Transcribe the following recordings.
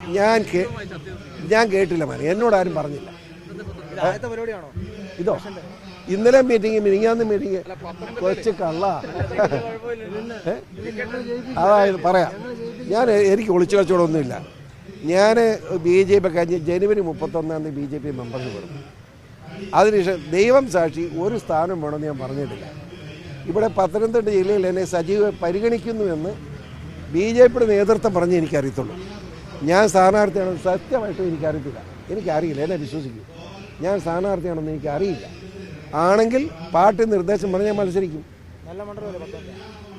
ഞാൻ ഞാൻ കേട്ടില്ല മാറി എന്നോട് ആരും പറഞ്ഞില്ല. ഇത് ഇന്നലെ മീറ്റിംഗ് മിനിങ്ങാന്ന് മീറ്റിംഗ് കൊച്ചു കള്ള? അതായത് പറയാം. ഞാൻ എനിക്ക് ഒളിച്ചു കളിച്ചോടൊന്നുമില്ല. ഞാൻ ബി ജെ പി കഴിഞ്ഞ് ജനുവരി മുപ്പത്തൊന്നാം തീയതി ബി ജെ പി മെമ്പർഷിപ്പ് കൊടുത്തു അതിനുശേഷം ദൈവം സാക്ഷി ഒരു സ്ഥാനം വേണമെന്ന് ഞാൻ പറഞ്ഞിട്ടില്ല. ഇവിടെ പത്തനംതിട്ട ജില്ലയിൽ എന്നെ സജീവ പരിഗണിക്കുന്നുവെന്ന് ബി ജെ പിയുടെ നേതൃത്വം പറഞ്ഞ് എനിക്കറിയത്തുള്ളൂ. ഞാൻ സ്ഥാനാർത്ഥിയാണെന്ന് സത്യമായിട്ടും എനിക്കറിയത്തില്ല. എനിക്കറിയില്ല. എന്നെ വിശ്വസിക്കും. ഞാൻ സ്ഥാനാർത്ഥിയാണെന്ന് എനിക്കറിയില്ല. ആണെങ്കിൽ പാർട്ടി നിർദ്ദേശം പറഞ്ഞ് ഞാൻ മത്സരിക്കും. നല്ല മണ്ഡ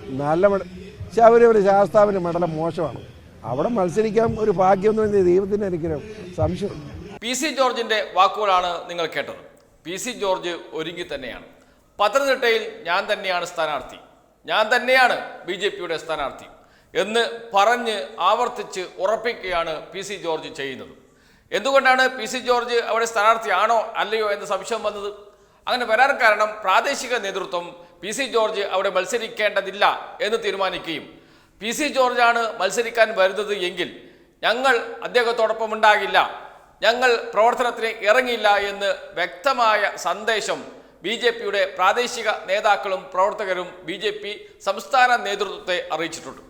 നല്ല മട ശബരിമല ശാസ്താവിന്റെ മണ്ഡലം മോശമാണ്. അവിടെ മത്സരിക്കാൻ ഒരു ഭാഗ്യം എന്ന് പറഞ്ഞ ദൈവത്തിന് അനുഗ്രഹം. സംശയം പി സി ജോർജിന്റെ വാക്കുകളാണ് നിങ്ങൾ കേട്ടത്. പി സി ജോർജ് ഒരുങ്ങി തന്നെയാണ്. പത്തനംതിട്ടയിൽ ഞാൻ തന്നെയാണ് സ്ഥാനാർത്ഥി. ഞാൻ തന്നെയാണ് ബി ജെ പിയുടെ സ്ഥാനാർത്ഥി. എന്ന് പറഞ്ഞ് ആവർത്തിച്ച് ഉറപ്പിക്കുകയാണ് പി സി ജോർജ് ചെയ്യുന്നത്. എന്തുകൊണ്ടാണ് പി സി ജോർജ് അവിടെ സ്ഥാനാർത്ഥിയാണോ അല്ലയോ എന്ന സംശയം വന്നത്? അങ്ങനെ വരാൻ കാരണം പ്രാദേശിക നേതൃത്വം പി സി ജോർജ് അവിടെ മത്സരിക്കേണ്ടതില്ല എന്ന് തീരുമാനിക്കുകയും പി സി ജോർജാണ് മത്സരിക്കാൻ വരുന്നത് എങ്കിൽ ഞങ്ങൾ അദ്ദേഹത്തോടൊപ്പം ഉണ്ടാകില്ല. ഞങ്ങൾ പ്രവർത്തനത്തിന് ഇറങ്ങില്ല എന്ന് വ്യക്തമായ സന്ദേശം ബി ജെ പിയുടെ പ്രാദേശിക നേതാക്കളും പ്രവർത്തകരും ബി ജെ പി സംസ്ഥാന നേതൃത്വത്തെ അറിയിച്ചിട്ടുണ്ട്.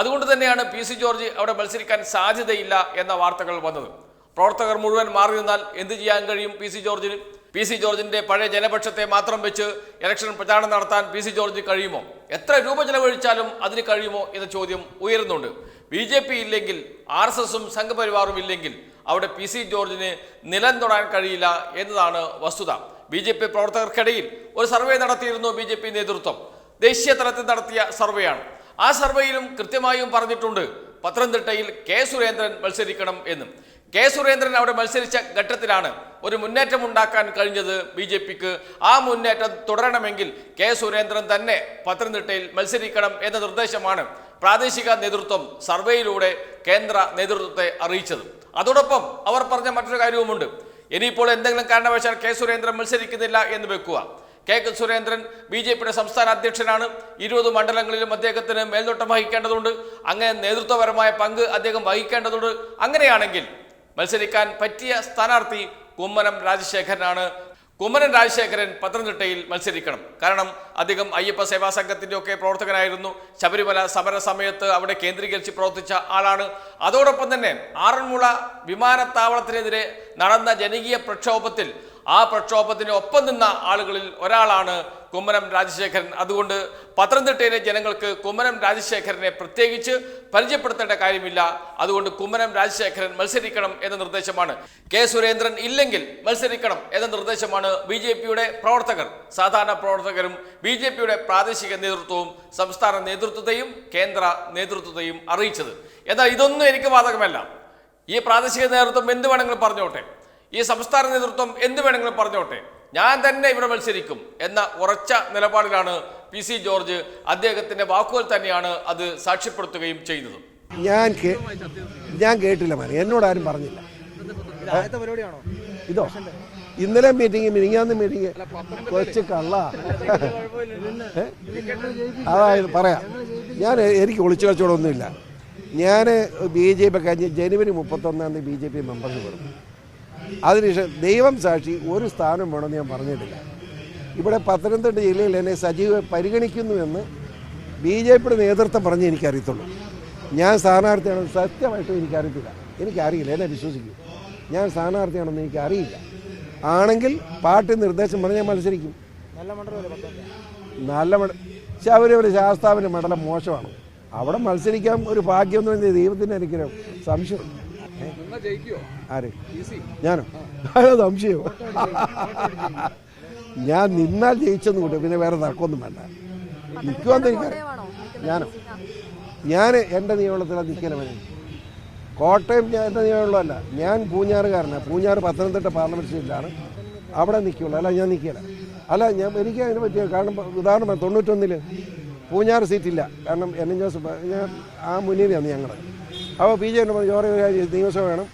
അതുകൊണ്ട് തന്നെയാണ് പി സി ജോർജ് അവിടെ മത്സരിക്കാൻ സാധ്യതയില്ല എന്ന വാർത്തകൾ വന്നത്. പ്രവർത്തകർ മുഴുവൻ മാറി നിന്നാൽ എന്ത് ചെയ്യാൻ കഴിയും പി സി ജോർജിന്? പി സി ജോർജിന്റെ പഴയ ജനപക്ഷത്തെ മാത്രം വെച്ച് ഇലക്ഷൻ പ്രചാരണം നടത്താൻ പി സി ജോർജിന് കഴിയുമോ? എത്ര രൂപ ചെലവഴിച്ചാലും അതിന് കഴിയുമോ എന്ന ചോദ്യം ഉയരുന്നുണ്ട്. ബി ജെ പി ഇല്ലെങ്കിൽ ആർ എസ് എസും സംഘപരിവാറും ഇല്ലെങ്കിൽ അവിടെ പി സി ജോർജിന് നിലം തൊടാൻ കഴിയില്ല എന്നതാണ് വസ്തുത. ബി ജെ പി പ്രവർത്തകർക്കിടയിൽ ഒരു സർവേ നടത്തിയിരുന്നു ബി ജെ പി നേതൃത്വം. ദേശീയ തലത്തിൽ നടത്തിയ സർവേയാണ്. ആ സർവേയിലും കൃത്യമായും പറഞ്ഞിട്ടുണ്ട്. പത്തനംതിട്ടയിൽ കെ സുരേന്ദ്രൻ മത്സരിക്കണം എന്നും. കെ സുരേന്ദ്രൻ അവിടെ മത്സരിച്ച ഘട്ടത്തിലാണ് ഒരു മുന്നേറ്റം ഉണ്ടാക്കാൻ കഴിഞ്ഞത് ബി ജെ പിക്ക്. ആ മുന്നേറ്റം തുടരണമെങ്കിൽ കെ സുരേന്ദ്രൻ തന്നെ പത്തനംതിട്ടയിൽ മത്സരിക്കണം എന്ന നിർദ്ദേശമാണ് പ്രാദേശിക നേതൃത്വം സർവേയിലൂടെ കേന്ദ്ര നേതൃത്വത്തെ അറിയിച്ചത്. അതോടൊപ്പം അവർ പറഞ്ഞ മറ്റൊരു കാര്യവുമുണ്ട്. ഇനിയിപ്പോൾ എന്തെങ്കിലും കാരണവശാൽ കെ സുരേന്ദ്രൻ മത്സരിക്കുന്നില്ല എന്ന് വെക്കുക. K K Surendran B J പിയുടെ സംസ്ഥാന അധ്യക്ഷനാണ്. ഇരുപത് മണ്ഡലങ്ങളിലും അദ്ദേഹത്തിന് മേൽനോട്ടം വഹിക്കേണ്ടതുണ്ട്. അങ്ങനെ നേതൃത്വപരമായ പങ്ക് അദ്ദേഹം വഹിക്കേണ്ടതുണ്ട്. അങ്ങനെയാണെങ്കിൽ മത്സരിക്കാൻ പറ്റിയ സ്ഥാനാർത്ഥി കുമ്മനം രാജശേഖരനാണ്. കുമ്മനം രാജശേഖരൻ പത്തനംതിട്ടയിൽ മത്സരിക്കണം. കാരണം അദ്ദേഹം അയ്യപ്പ സേവാ സംഘത്തിന്റെ ഒക്കെ പ്രവർത്തകനായിരുന്നു. ശബരിമല സമര സമയത്ത് അവിടെ കേന്ദ്രീകരിച്ച് പ്രവർത്തിച്ച ആളാണ്. അതോടൊപ്പം തന്നെ ആറന്മുള വിമാനത്താവളത്തിനെതിരെ നടന്ന ജനകീയ പ്രക്ഷോഭത്തിൽ ആ പ്രക്ഷോഭത്തിന് ഒപ്പം നിന്ന ആളുകളിൽ ഒരാളാണ് കുമ്മനം രാജശേഖരൻ. അതുകൊണ്ട് പത്തനംതിട്ടയിലെ ജനങ്ങൾക്ക് കുമ്മനം രാജശേഖരനെ പ്രത്യേകിച്ച് പരിചയപ്പെടുത്തേണ്ട കാര്യമില്ല. അതുകൊണ്ട് കുമ്മനം രാജശേഖരൻ മത്സരിക്കണം എന്ന നിർദ്ദേശമാണ്. കെ സുരേന്ദ്രൻ ഇല്ലെങ്കിൽ മത്സരിക്കണം എന്ന നിർദ്ദേശമാണ് ബി ജെ പിയുടെ പ്രവർത്തകർ സാധാരണ പ്രവർത്തകരും ബി ജെ പിയുടെ പ്രാദേശിക നേതൃത്വവും സംസ്ഥാന നേതൃത്വത്തെയും കേന്ദ്ര നേതൃത്വത്തെയും അറിയിച്ചത്. എന്നാൽ ഇതൊന്നും എനിക്ക് ബാധകമല്ല ഈ പ്രാദേശിക നേതൃത്വം എന്ത് വേണമെങ്കിലും പറഞ്ഞോട്ടെ. ഈ സംസ്ഥാന നേതൃത്വം എന്ത് വേണമെങ്കിലും പറഞ്ഞോട്ടെ. ഞാൻ തന്നെ ഇവിടെ മത്സരിക്കും എന്ന ഉറച്ച നിലപാടിലാണ് പി സി ജോർജ് അദ്ദേഹത്തിന്റെ വാക്കുകൾ തന്നെയാണ് അത് സാക്ഷ്യപ്പെടുത്തുകയും ചെയ്യുന്നത് ഞാൻ ഞാൻ കേട്ടില്ല മാറി എന്നോട് ആരും പറഞ്ഞില്ല. ഇത് ഇന്നലെ മീറ്റിംഗ് മിനിങ്ങാന്ന് മീറ്റിംഗ് കൊച്ചു കള്ള? അതായത് പറയാം. ഞാൻ എനിക്ക് ഒളിച്ചു കളിച്ചോടൊന്നുമില്ല. ഞാൻ ബി ജെ പി കഴിഞ്ഞ് ജനുവരി മുപ്പത്തൊന്നാം തീയതി ബി ജെ പി മെമ്പർഷിപ്പ് കൊടുത്തു അതിനുശേഷം ദൈവം സാക്ഷി ഒരു സ്ഥാനം വേണമെന്ന് ഞാൻ പറഞ്ഞിട്ടില്ല. ഇവിടെ പത്തനംതിട്ട ജില്ലയിൽ എന്നെ സജീവ പരിഗണിക്കുന്നുവെന്ന് ബി ജെ പിയുടെ നേതൃത്വം പറഞ്ഞ് എനിക്കറിയത്തുള്ളൂ. ഞാൻ സ്ഥാനാർത്ഥിയാണെന്ന് സത്യമായിട്ടും എനിക്കറിയത്തില്ല. എനിക്കറിയില്ല എന്നെ വിശ്വസിക്കും. ഞാൻ സ്ഥാനാർത്ഥിയാണെന്ന് എനിക്കറിയില്ല. ആണെങ്കിൽ പാർട്ടി നിർദ്ദേശം പറഞ്ഞ് ഞാൻ മത്സരിക്കും. നല്ല മണ്ഡലം മട ശബരിമല ശാസ്താവിന്റെ മണ്ഡലം മോശമാണ്. അവിടെ മത്സരിക്കാൻ ഒരു ഭാഗ്യം എന്ന് പറയുന്നത് ദൈവത്തിന്റെ അനുഗ്രഹം. സംശയം ഏ? ആര്? ഞാനോ? അയ്യോ സംശയം ഞാൻ നിന്നാൽ ജയിച്ചെന്ന് കൂട്ടും പിന്നെ വേറെ തർക്കമൊന്നും വേണ്ട. നിൽക്കുമെന്ന് എനിക്ക് ഞാനോ? ഞാൻ എന്റെ നിയമത്തിലാണ് നിൽക്കലവനെ കോട്ടയം ഞാൻ എന്റെ നിയമമുള്ളതല്ല ഞാൻ പൂഞ്ഞാറുകാരനാണ് പൂഞ്ഞാറ് പത്തനംതിട്ട പാർലമെന്റ് സീറ്റിലാണ്. അവിടെ നിൽക്കുള്ളൂ അല്ല ഞാൻ നിൽക്കില്ല അല്ല ഞാൻ എനിക്ക് അതിനെ പറ്റിയ കാരണം ഉദാഹരണം തൊണ്ണൂറ്റൊന്നിൽ പൂഞ്ഞാറ് സീറ്റില്ല. കാരണം എൻ എൻ ജോസഫ് ഞാൻ ആ മുന്നിലാണ് ഞങ്ങൾ അപ്പോൾ പി ജെ പറഞ്ഞു ജോറി നിയമസഭ വേണം.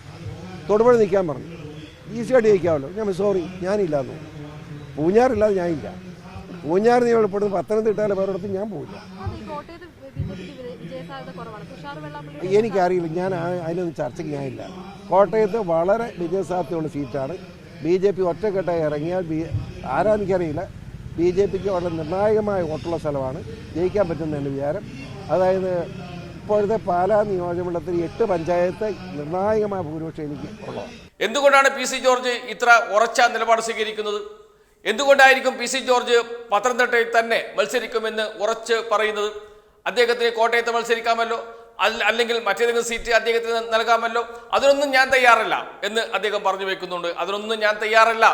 തൊടുപുഴ നിൽക്കാൻ പറഞ്ഞു. ഈസിയായിട്ട് ജയിക്കാമല്ലോ. ഞാൻ സോറി ഞാനില്ല എന്ന് പറഞ്ഞു. പൂഞ്ഞാറില്ലാതെ ഞാനില്ല. പൂഞ്ഞാറ് നിയമപ്പെടുന്നത് പത്തനംതിട്ടാലും വേറൊരിടത്ത് ഞാൻ പോവില്ല. എനിക്കറിയില്ല. ഞാൻ അതിനൊന്നും ചർച്ചയ്ക്ക് ഞാനില്ല. കോട്ടയത്ത് വളരെ വിജയസാധ്യതയുള്ള സീറ്റാണ്. ബി ജെ പി ഒറ്റക്കെട്ടായി ഇറങ്ങിയാൽ ബി എനിക്കറിയില്ല. ബി ജെ പിക്ക് വളരെ നിർണായകമായ വോട്ടുള്ള സ്ഥലമാണ്. ജയിക്കാൻ പറ്റുന്ന എന്റെ വിചാരം. അതായത് ഇപ്പോഴത്തെ പാലാ നിയോജകമണ്ഡലത്തിൽ എട്ട് പഞ്ചായത്ത് നിർണായകമായ ഭൂരിപക്ഷം എനിക്ക് ഉള്ളതാണ് എന്തുകൊണ്ടാണ് പി സി ജോർജ് ഇത്ര ഉറച്ച നിലപാട് സ്വീകരിക്കുന്നത്? എന്തുകൊണ്ടായിരിക്കും പി സി ജോർജ് പത്തനംതിട്ടയിൽ തന്നെ മത്സരിക്കുമെന്ന് ഉറച്ച് പറയുന്നത്? അദ്ദേഹത്തിന് കോട്ടയത്ത് മത്സരിക്കാമല്ലോ? അല്ലെങ്കിൽ മറ്റേതെങ്കിലും സീറ്റ് അദ്ദേഹത്തിന് നൽകാമല്ലോ? അതിനൊന്നും ഞാൻ തയ്യാറല്ല എന്ന് അദ്ദേഹം പറഞ്ഞു വെക്കുന്നുണ്ട്. അതിനൊന്നും ഞാൻ തയ്യാറല്ല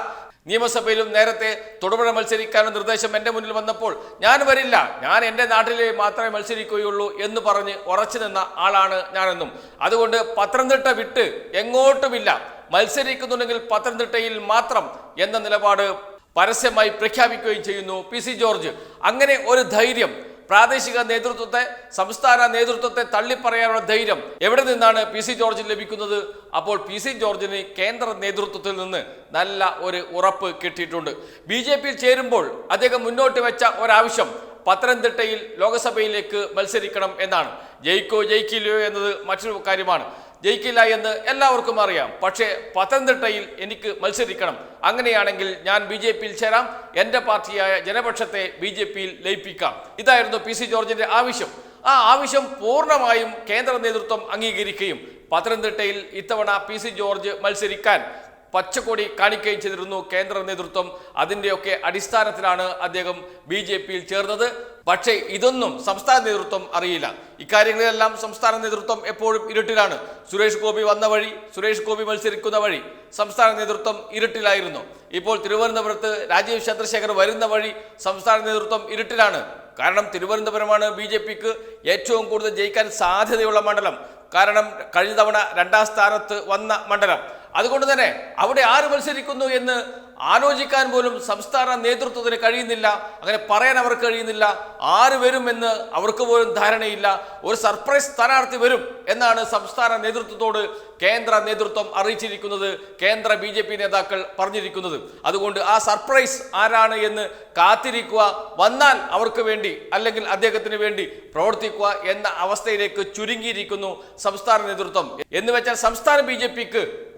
നിയമസഭയിലും നേരത്തെ തൊടുപുഴ മത്സരിക്കാനുള്ള നിർദ്ദേശം എന്റെ മുന്നിൽ വന്നപ്പോൾ ഞാൻ വരില്ല. ഞാൻ എന്റെ നാട്ടിൽ മാത്രമേ മത്സരിക്കുകയുള്ളൂ എന്ന് പറഞ്ഞ് ഉറച്ചു നിന്ന ആളാണ് ഞാനെന്നും. അതുകൊണ്ട് പത്തനംതിട്ട വിട്ട് എങ്ങോട്ടുമില്ല. മത്സരിക്കുന്നുണ്ടെങ്കിൽ പത്തനംതിട്ടയിൽ മാത്രം എന്ന നിലപാട് പരസ്യമായി പ്രഖ്യാപിക്കുകയും ചെയ്യുന്നു പി ജോർജ്. അങ്ങനെ ഒരു ധൈര്യം പ്രാദേശിക നേതൃത്വത്തെ സംസ്ഥാന നേതൃത്വത്തെ തള്ളിപ്പറയാനുള്ള ധൈര്യം എവിടെ നിന്നാണ് പി സി ജോർജിന് ലഭിക്കുന്നത്? അപ്പോൾ പി സി ജോർജിന് കേന്ദ്ര നേതൃത്വത്തിൽ നിന്ന് നല്ല ഒരു ഉറപ്പ് കിട്ടിയിട്ടുണ്ട്. ബി ജെ പിയിൽ ചേരുമ്പോൾ അദ്ദേഹം മുന്നോട്ട് വെച്ച ഒരാവശ്യം പത്തനംതിട്ടയിൽ ലോക്സഭയിലേക്ക് മത്സരിക്കണം എന്നാണ്. ജയിക്കോ ജയിക്കില്ലയോ എന്നത് മറ്റൊരു കാര്യമാണ്. ജയിക്കില്ല എന്ന് എല്ലാവർക്കും അറിയാം. പക്ഷേ പത്തനംതിട്ടയിൽ എനിക്ക് മത്സരിക്കണം. അങ്ങനെയാണെങ്കിൽ ഞാൻ ബി ജെ പിയിൽ ചേരാം. എന്റെ പാർട്ടിയായ ജനപക്ഷത്തെ ബി ജെ പിയിൽ ലയിപ്പിക്കാം. ഇതായിരുന്നു പി സി ജോർജിന്റെ ആവശ്യം. ആ ആവശ്യം പൂർണമായും കേന്ദ്ര നേതൃത്വം അംഗീകരിക്കുകയും പത്തനംതിട്ടയിൽ ഇത്തവണ പി സി ജോർജ് മത്സരിക്കാൻ പച്ചക്കൊടി കാണിക്കുകയും ചെയ്തിരുന്നു. കേന്ദ്ര നേതൃത്വം അതിന്റെയൊക്കെ അടിസ്ഥാനത്തിലാണ് അദ്ദേഹം ബി ജെ പിയിൽ ചേർന്നത്. പക്ഷേ ഇതൊന്നും സംസ്ഥാന നേതൃത്വം അറിയില്ല. ഇക്കാര്യങ്ങളിലെല്ലാം സംസ്ഥാന നേതൃത്വം എപ്പോഴും ഇരുട്ടിലാണ്. സുരേഷ് ഗോപി വന്ന വഴി സുരേഷ് ഗോപി മത്സരിക്കുന്ന വഴി സംസ്ഥാന നേതൃത്വം ഇരുട്ടിലായിരുന്നു. ഇപ്പോൾ തിരുവനന്തപുരത്ത് രാജീവ് ചന്ദ്രശേഖർ വരുന്ന വഴി സംസ്ഥാന നേതൃത്വം ഇരുട്ടിലാണ്. കാരണം തിരുവനന്തപുരമാണ് ബി ജെ പിക്ക് ഏറ്റവും കൂടുതൽ ജയിക്കാൻ സാധ്യതയുള്ള മണ്ഡലം. കാരണം കഴിഞ്ഞ തവണ രണ്ടാം സ്ഥാനത്ത് വന്ന മണ്ഡലം. അതുകൊണ്ട് തന്നെ അവിടെ ആര് മത്സരിക്കുന്നു എന്ന് ആലോചിക്കാൻ പോലും സംസ്ഥാന നേതൃത്വത്തിന് കഴിയുന്നില്ല. അങ്ങനെ പറയാൻ അവർക്ക് കഴിയുന്നില്ല. ആര് വരുമെന്ന് അവർക്ക് പോലും ധാരണയില്ല. ഒരു സർപ്രൈസ് സ്ഥാനാർത്ഥി വരും എന്നാണ് സംസ്ഥാന നേതൃത്വത്തോട് കേന്ദ്ര നേതൃത്വം അറിയിച്ചിരിക്കുന്നത്. കേന്ദ്ര ബി ജെ പി നേതാക്കൾ പറഞ്ഞിരിക്കുന്നത്. അതുകൊണ്ട് ആ സർപ്രൈസ് ആരാണ് എന്ന് കാത്തിരിക്കുക. വന്നാൽ അവർക്ക് വേണ്ടി അല്ലെങ്കിൽ അദ്ദേഹത്തിന് വേണ്ടി പ്രവർത്തിക്കുക എന്ന അവസ്ഥയിലേക്ക് ചുരുങ്ങിയിരിക്കുന്നു സംസ്ഥാന നേതൃത്വം. എന്ന് വെച്ചാൽ സംസ്ഥാന ബി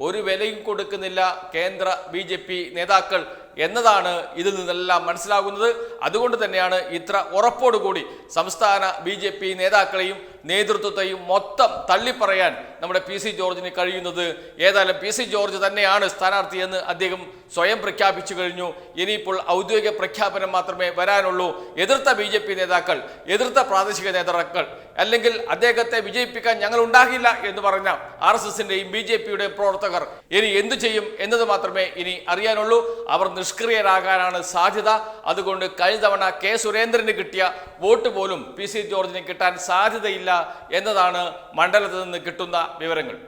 ഒരു വിലയും കൊടുക്കുന്നില്ല. കേന്ദ്ര ബി ജെ പി നേതാക്കൾ நேதாக்கள் എന്നതാണ് ഇതിൽ നിന്നെല്ലാം മനസ്സിലാകുന്നത്. അതുകൊണ്ട് തന്നെയാണ് ഇത്ര ഉറപ്പോടുകൂടി സംസ്ഥാന ബി ജെ പി നേതാക്കളെയും നേതൃത്വത്തെയും മൊത്തം തള്ളിപ്പറയാൻ നമ്മുടെ പി സി ജോർജിന് കഴിയുന്നത്. ഏതായാലും പി സി ജോർജ് തന്നെയാണ് സ്ഥാനാർത്ഥി എന്ന് അദ്ദേഹം സ്വയം പ്രഖ്യാപിച്ചു കഴിഞ്ഞു. ഇനിയിപ്പോൾ ഔദ്യോഗിക പ്രഖ്യാപനം മാത്രമേ വരാനുള്ളൂ. എതിർത്ത ബി നേതാക്കൾ എതിർത്ത പ്രാദേശിക നേതാക്കൾ അല്ലെങ്കിൽ അദ്ദേഹത്തെ വിജയിപ്പിക്കാൻ ഞങ്ങൾ ഉണ്ടാകില്ല എന്ന് പറഞ്ഞ ആർ എസ് എസിന്റെയും ബി ജെ പിയുടെയും പ്രവർത്തകർ ഇനി എന്തു ചെയ്യും എന്നത് മാത്രമേ ഇനി അറിയാനുള്ളൂ. അവർ നിഷ്ക്രിയരാകാനാണ് സാധ്യത. അതുകൊണ്ട് കഴിഞ്ഞ തവണ കെ സുരേന്ദ്രന് കിട്ടിയ വോട്ട് പോലും പി സി ജോർജിന് കിട്ടാൻ സാധ്യതയില്ല എന്നതാണ് മണ്ഡലത്തിൽ നിന്ന് കിട്ടുന്ന വിവരങ്ങൾ.